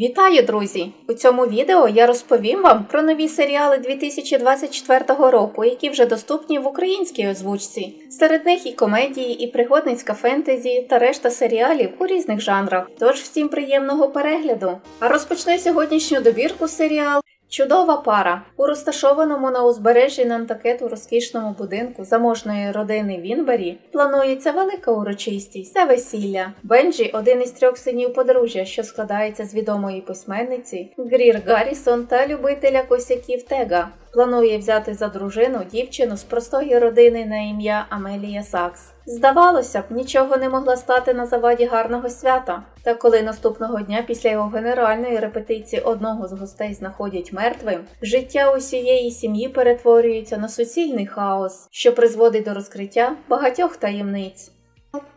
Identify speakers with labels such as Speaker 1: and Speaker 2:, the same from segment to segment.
Speaker 1: Вітаю, друзі! У цьому відео я розповім вам про нові серіали 2024 року, які вже доступні в українській озвучці. Серед них і комедії, і пригодницька фентезі та решта серіалів у різних жанрах. Тож всім приємного перегляду! А розпочне сьогоднішню добірку серіал Чудова пара у розташованому на узбережжі Нантакету розкішному будинку заможної родини Вінбері планується велика урочистість та весілля. Бенджі один із трьох синів подружжя, що складається з відомої письменниці Грір Гаррісон та любителя косяків Тега. Планує взяти за дружину дівчину з простої родини на ім'я Амелія Сакс. Здавалося б, нічого не могла стати на заваді гарного свята. Та коли наступного дня після його генеральної репетиції одного з гостей знаходять мертвим, життя усієї сім'ї перетворюється на суцільний хаос, що призводить до розкриття багатьох таємниць.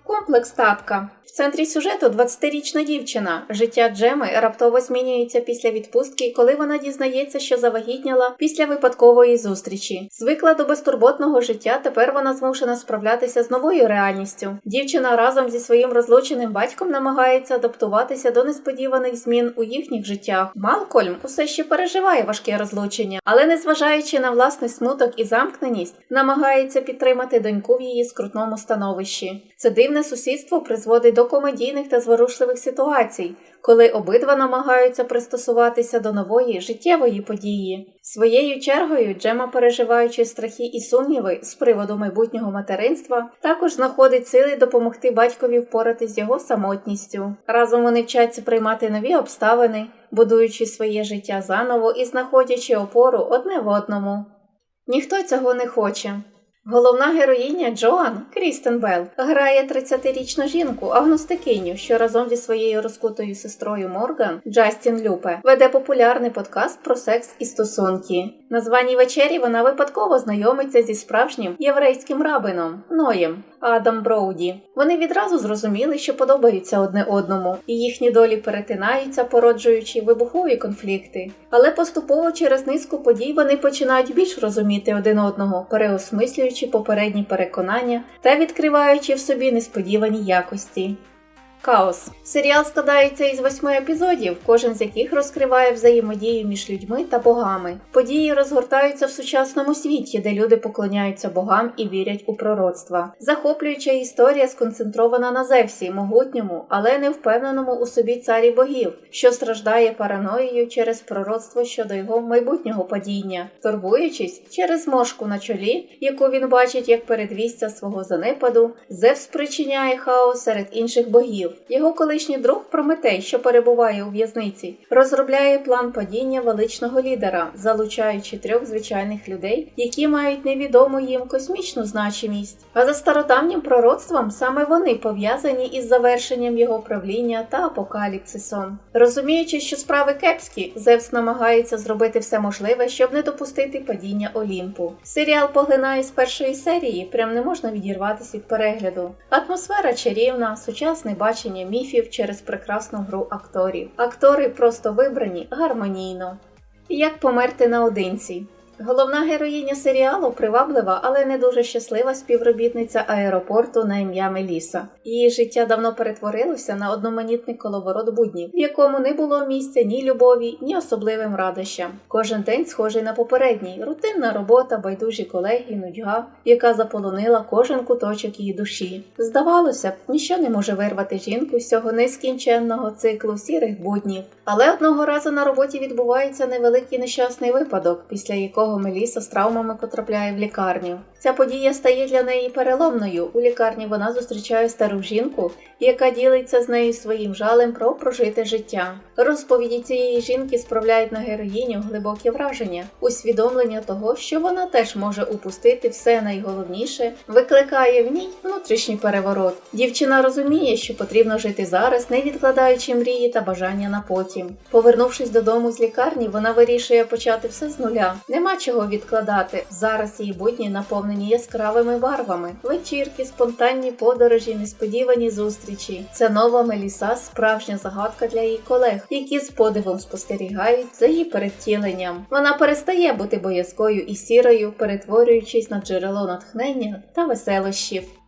Speaker 1: Комплекс татка. В центрі сюжету 20-річна дівчина. Життя Джеми раптово змінюється після відпустки, коли вона дізнається, що завагітняла після випадкової зустрічі. Звикла до безтурботного життя, тепер вона змушена справлятися з новою реальністю. Дівчина разом зі своїм розлученим батьком намагається адаптуватися до несподіваних змін у їхніх життях. Малкольм усе ще переживає важке розлучення, але незважаючи на власний смуток і замкненість, намагається підтримати доньку в її скрутному становищі. Це дивне сусідство призводить до комедійних та зворушливих ситуацій, коли обидва намагаються пристосуватися до нової життєвої події. Своєю чергою Джема, переживаючи страхи і сумніви з приводу майбутнього материнства, також знаходить сили допомогти батькові впоратись з його самотністю. Разом вони вчаться приймати нові обставини, будуючи своє життя заново і знаходячи опору одне в одному. Ніхто цього не хоче. Головна героїня Джоан Крістен Белл грає 30-річну жінку, агностикиню, що разом зі своєю розкутою сестрою Морган Джастін Люпе веде популярний подкаст про секс і стосунки. На званій вечері вона випадково знайомиться зі справжнім єврейським рабином Ноєм Адам Броуді. Вони відразу зрозуміли, що подобаються одне одному, і їхні долі перетинаються, породжуючи вибухові конфлікти. Але поступово через низку подій вони починають більш розуміти один одного, переосмислюючи попередні переконання та відкриваючи в собі несподівані якості. Хаос. Серіал складається із восьми епізодів, кожен з яких розкриває взаємодію між людьми та богами. Події розгортаються в сучасному світі, де люди поклоняються богам і вірять у пророцтва. Захоплююча історія сконцентрована на Зевсі, могутньому, але не впевненому у собі царі богів, що страждає параноєю через пророцтво щодо його майбутнього падіння, турбуючись через мошку на чолі, яку він бачить як передвістя свого занепаду, Зевс спричиняє хаос серед інших богів. Його колишній друг Прометей, що перебуває у в'язниці, розробляє план падіння величного лідера, залучаючи трьох звичайних людей, які мають невідому їм космічну значимість. А за стародавнім пророцтвом саме вони пов'язані із завершенням його правління та апокаліпсисом. Розуміючи, що справи кепські, Зевс намагається зробити все можливе, щоб не допустити падіння Олімпу. Серіал поглинає з першої серії, прям не можна відірватися від перегляду. Атмосфера чарівна, сучасне бачення міфів через прекрасну гру акторів. Актори просто вибрані гармонійно. Як померти наодинці. Головна героїня серіалу приваблива, але не дуже щаслива співробітниця аеропорту на ім'я Меліса. Її життя давно перетворилося на одноманітний коловорот буднів, в якому не було місця ні любові, ні особливим радощам. Кожен день схожий на попередній, рутинна робота, байдужі колеги, нудьга, яка заполонила кожен куточок її душі. Здавалося б, ніщо не може вирвати жінку з цього нескінченного циклу сірих буднів. Але одного разу на роботі відбувається невеликий нещасний випадок, після якого Меліса з травмами потрапляє в лікарню. Ця подія стає для неї переломною. У лікарні вона зустрічає стару жінку, яка ділиться з нею своїм жалем про прожите життя. Розповіді цієї жінки справляють на героїню глибоке враження, усвідомлення того, що вона теж може упустити все найголовніше, викликає в ній внутрішній переворот. Дівчина розуміє, що потрібно жити зараз, не відкладаючи мрії та бажання на потім. Повернувшись додому з лікарні, вона вирішує почати все з нуля. Чого відкладати. Зараз її будні наповнені яскравими барвами, вечірки, спонтанні подорожі, несподівані зустрічі. Це нова Меліса, справжня загадка для її колег, які з подивом спостерігають за її перевтіленням. Вона перестає бути боязкою і сірою, перетворюючись на джерело натхнення та веселощів.